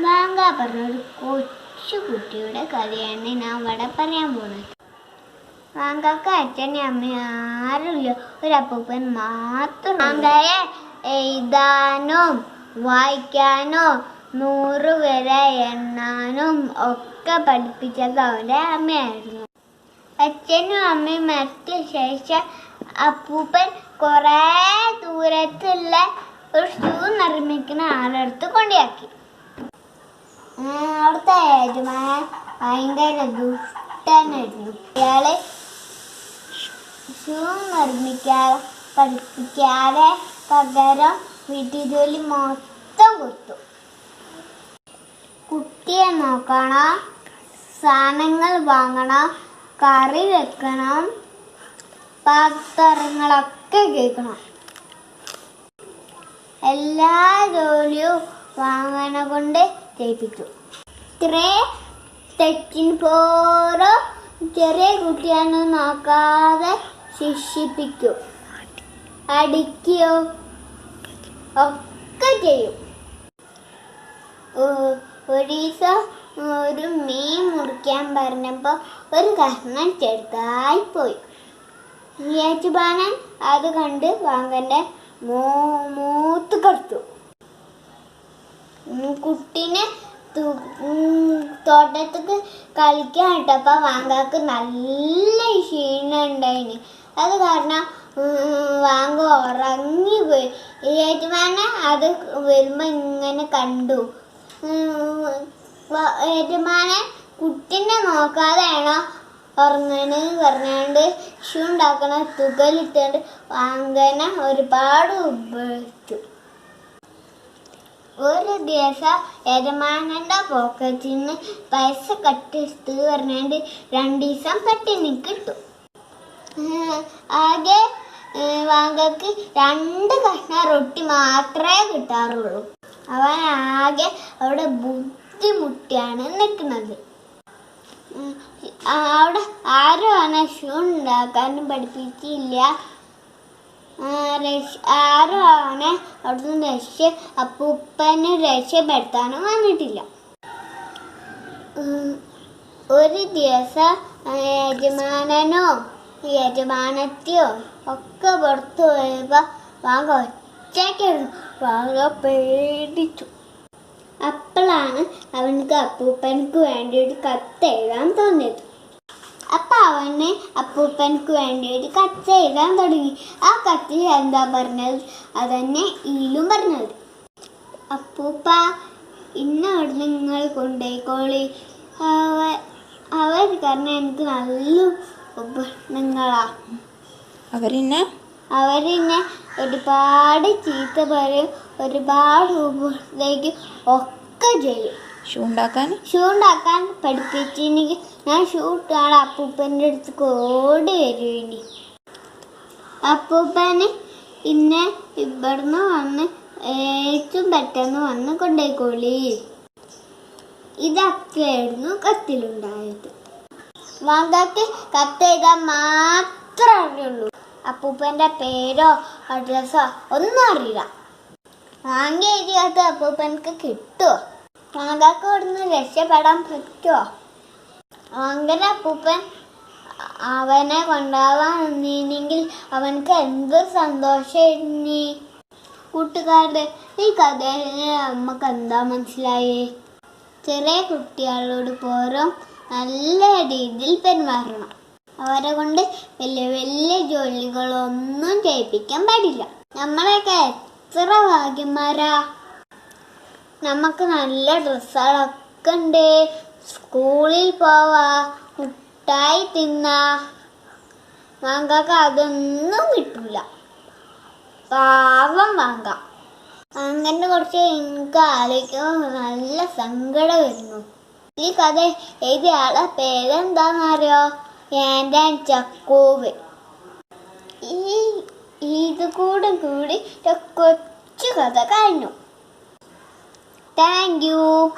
Manga പറഞ്ഞ ഒരു കൊച്ചു കുട്ടിയുടെ കഥയാണ് ഞാൻ ഇവിടെ പറയാൻ പോണത്. മാങ്കക്ക് അച്ഛനും അമ്മയും ആരുമില്ല. ഒരു അപ്പൂപ്പൻ മാത്രം. മാങ്കയെ എഴുതാനോ വായിക്കാനോ നൂറ് വരെ എണ്ണാനും ഒക്കെ പഠിപ്പിച്ചത് അവന്റെ അമ്മയായിരുന്നു. അച്ഛനും അമ്മയും മരിച്ച ശേഷം അപ്പൂപ്പൻ കുറേ ദൂരത്തുള്ള ഒരു ഷൂ നിർമ്മിക്കുന്ന ആളെടുത്ത് കൊണ്ടുപോയി അവിടുത്തെ യജമാനൻ ഭയങ്കര ദുഷ്ടനായിരുന്നു അയാൾ ഷൂ നിർമ്മിക്കാതെ പഠിപ്പിക്കാതെ പകരം വീട്ടിൽ ജോലി മൊത്തം കൊടുത്തു. കുട്ടിയെ നോക്കണം സാധനങ്ങൾ വാങ്ങണം കറി വെക്കണം പാത്രങ്ങളൊക്കെ കേൾക്കണം. എല്ലാ ജോലിയും വാങ്ങണ കൊണ്ട് ചെയ്യിപ്പിച്ചു ഇത്രേ തെറ്റിന് പോരോ. ചെറിയ കുട്ടിയാണ് നോക്കാതെ ശിക്ഷിപ്പിക്കും. അടിക്കുകയോ ഒക്കെ ചെയ്യും. ഒരീസ ഒരു മീൻ മുറിക്കാൻ പറഞ്ഞപ്പോൾ ഒരു കഷ്ണം ചെറുതായി പോയി. യേശുബാനൻ അത് കണ്ട് വാങ്ങന്റെ മൂ മൂത്ത് കൊടുത്തു. കുട്ടീനെ തോട്ടത്തേക്ക് കളിക്കാൻ ഇട്ടപ്പോൾ വാങ്കാക്ക് നല്ല ക്ഷീണം ഉണ്ടായിന് അത് കാരണം വാങ്ക ഉറങ്ങിപ്പോയി ഏറ്റുമാനെ അത് വരുമ്പോൾ ഇങ്ങനെ കണ്ടു. ഏറ്റുമാനെ കുട്ടീനെ നോക്കാതെയാണോ ഉറങ്ങണെന്ന് പറഞ്ഞാണ്ട് ഷൂ ഉണ്ടാക്കണ തുകലിട്ടുകൊണ്ട് വാങ്കനെ ഒരുപാട് ഉപയോഗിച്ചു ഒരു ദിവസം യജമാനന്റെ പോക്കറ്റിൽ നിന്ന് പൈസ കട്ടെടുത്ത് പറഞ്ഞാണ്ട് രണ്ട് ദിവസം പട്ടിണി കിട്ടും ആകെ വാങ്കക്ക് രണ്ട് കഷ്ണ റൊട്ടി മാത്രമേ കിട്ടാറുള്ളൂ. അവൻ ആകെ അവിടെ ബുദ്ധിമുട്ടിയാണ് നിൽക്കുന്നത്. അവിടെ ആരും അവനെ ഷൂ ഉണ്ടാക്കാനും പഠിപ്പിച്ചില്ല. ആ, രക്ഷ- അവിടെ അവനെ അവിടുന്ന് രക്ഷ അപ്പൂപ്പനെ രക്ഷപ്പെടുത്താനും വന്നിട്ടില്ല. ഒരു ദിവസം യജമാനോ യജമാനനോ യജമാനത്തിയോ ഒക്കെ പുറത്തു പോയപ്പോൾ വാങ്ങ ഒറ്റയ്ക്കായിരുന്നു വാങ്ങ പേടിച്ചു. അപ്പോഴാണ് അവനക്ക് അപ്പൂപ്പനക്ക് വേണ്ടി ഒരു കത്ത് എഴുതാൻ തോന്നിയത്. അവന് അപ്പൂപ്പനക്ക് വേണ്ടി ഒരു കത്ത് എഴുതാൻ തുടങ്ങി. ആ കത്തിൽ എന്താ പറഞ്ഞത്? അതന്നെ ഈലും പറഞ്ഞത്. അപ്പൂപ്പ ഇന്ന അവിടെ നിങ്ങൾ കൊണ്ടുപോയിക്കോളി അവ- അവർ കാരണം എനിക്ക് നല്ല ഉപകരണങ്ങളാ. അവരിന്നെ? അവരിന്നെ ഒരുപാട് ചീത്ത പറയും. ഒരുപാട് ഉപദേശിക്കും ഒക്കെ ചെയ്യും. ഷൂ ഉണ്ടാക്കാൻ ഷൂ ഉണ്ടാക്കാൻ പഠിപ്പിച്ചെനിക്ക് ഞാൻ ഷൂട്ട് ഇട്ടാണ് അപ്പൂപ്പന്റെ അടുത്ത് ഓടി വരും അപ്പൂപ്പന് ഇന്നെ ഇവിടുന്ന് വന്ന് ഏറ്റവും പെട്ടെന്ന് വന്ന് കൊണ്ടേക്കോളി. ഇതൊക്കെയായിരുന്നു കത്തിലുണ്ടായത്. വാങ്കാക്ക് കത്തെഴുതാൻ മാത്രമേ അറിയുള്ളൂ. അപ്പൂപ്പന്റെ പേരോ അഡ്രസ്സോ ഒന്നും അറിയില്ല. വാങ്ങി എഴുതിയത് അപ്പൂപ്പനക്ക് കിട്ടുമോ വാങ്കാക്ക് ഇവിടുന്ന് രക്ഷപ്പെടാൻ പറ്റുമോ അങ്ങനെ അപ്പൂപ്പൻ അവനെ കൊണ്ടാവാൻ നിന്നെങ്കിൽ അവനക്ക് എന്ത് സന്തോഷമായിരുന്നു കൂട്ടുകാരുടെ ഈ കഥയിൽ നമുക്ക് എന്താ മനസ്സിലായി? ചെറിയ കുട്ടികളോട് പോരും നല്ല രീതിയിൽ പെരുമാറണം. അവരെ കൊണ്ട് വലിയ വലിയ ജോലികളൊന്നും ചെയ്യിപ്പിക്കാൻ പാടില്ല. നമ്മളെയൊക്കെ എത്ര ഭാഗ്യന്മാരാ? നമുക്ക് നല്ല ഡ്രസ്സുകളൊക്കെ ഉണ്ട്. സ്കൂളിൽ പോവാ മുട്ടായി തിന്നാ. മാങ്കാക്ക് അതൊന്നും കിട്ടൂല. പാവം മാങ്ക അങ്ങനെ കുറച്ച് എനിക്ക് ആലോചിക്കുമ്പോൾ നല്ല സങ്കടം വരുന്നു. ഈ കഥ എഴുതിയ ആളെ പേരെന്താണെന്നറിയോ എന്റെ ചക്കൂവ്. ഈ ഇത് കൂടെ കൂടി കൊച്ചു കഥ കഴിഞ്ഞു. Thank you